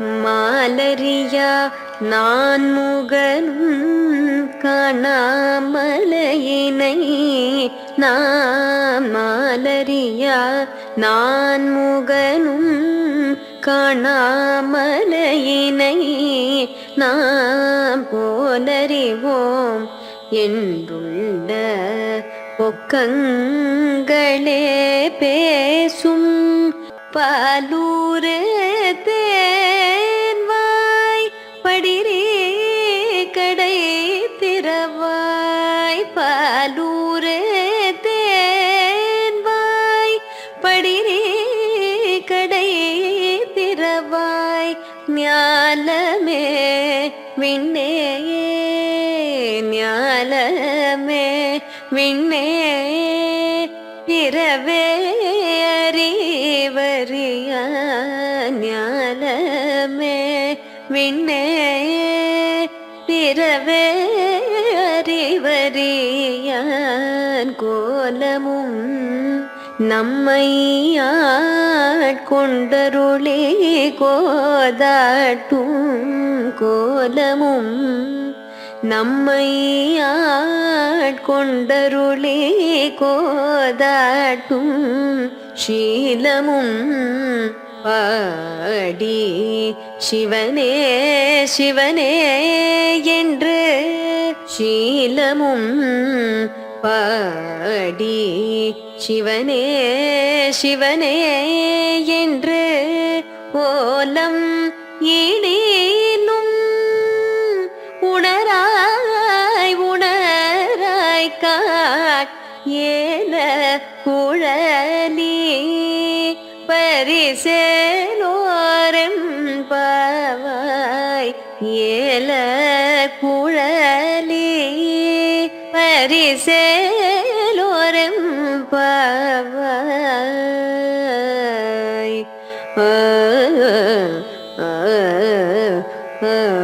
மாலரியா நான் முகனும் காணாமலையினை. நான் மாலரியா நான் முகனும் காணாமலையினை. நாம் போலறிவோம் என்றுள்ள பொக்கங்களே பேசும் பாலூரே பாலூர் தேன்வாய் படிரே கடை திறவாய் ஞாலமே விண்ணே ஞாலமே விண்ணே பிறவே அறிவறிய ஞாலமே விண்ணே பிறவே அறிவறியான் கோலமும் நம்மை ஆட்கொண்டருளே கோதாட்டும் கோலமும் நம்மை ஆட்கொண்டருளே கோதாட்டும் சீலமும் பாடி சிவனே சிவனே என்று சீலமும் பாடி சிவனே சிவனே என்று ஓலம் ஈடேனும் உணராய் உணராய் காட் ஏல குழலி பரிசேலோரம் பாவாய். ஏல குழலி பரிசேலோரம் பாவாய். ஆ ஆ ஆ.